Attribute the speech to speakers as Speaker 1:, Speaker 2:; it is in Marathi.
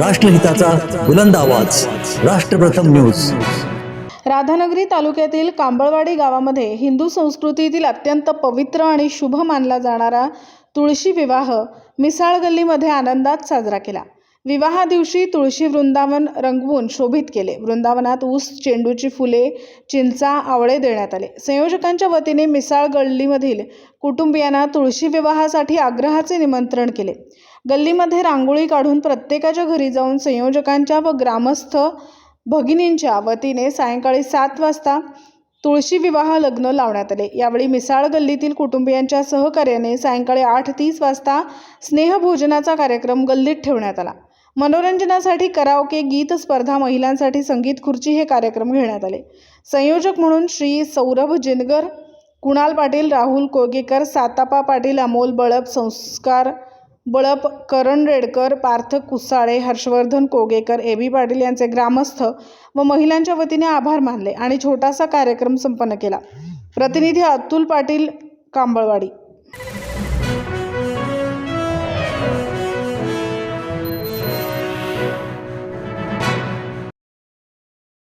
Speaker 1: राष्ट्रहिताचा बुलंद आवाज. राष्ट्रप्रथम न्यूज.
Speaker 2: राधानगरी तालुक्यातील कांबळवाडी गावामध्ये हिंदू संस्कृतीतील अत्यंत पवित्र आणि शुभ मानला जाणारा तुळशी विवाह मिसाळ गल्लीमध्ये आनंदात साजरा केला. विवाहा दिवशी तुळशी वृंदावन रंगवून शोभित केले. वृंदावनात ऊस चेंडूची फुले चिंचा आवळे देण्यात आले. संयोजकांच्या वतीने मिसाळ गल्लीमधील कुटुंबियांना तुळशी विवाहासाठी आग्रहाचे निमंत्रण केले. गल्लीमध्ये रांगोळी काढून प्रत्येकाच्या घरी जाऊन संयोजकांच्या व ग्रामस्थ भगिनींच्या वतीने सायंकाळी सात वाजता तुळशी विवाह लग्न लावण्यात आले. यावेळी मिसाळ गल्लीतील कुटुंबियांच्या सहकार्याने सायंकाळी आठ तीस वाजता स्नेहभोजनाचा कार्यक्रम गल्लीत ठेवण्यात आला. मनोरंजनासाठी कराओके गीत स्पर्धा महिलांसाठी संगीत खुर्ची हे कार्यक्रम घेण्यात आले. संयोजक म्हणून श्री सौरभ जिनगर कुणाल पाटील राहुल कोगेकर सातापा पाटील अमोल बळप संस्कार बळप करण रेडकर पार्थ कुसाळे हर्षवर्धन कोगेकर ए बी पाटील यांचे ग्रामस्थ व महिलांच्या वतीने आभार मानले आणि छोटासा कार्यक्रम संपन्न केला. प्रतिनिधी अतुल पाटील कांबळवाडी.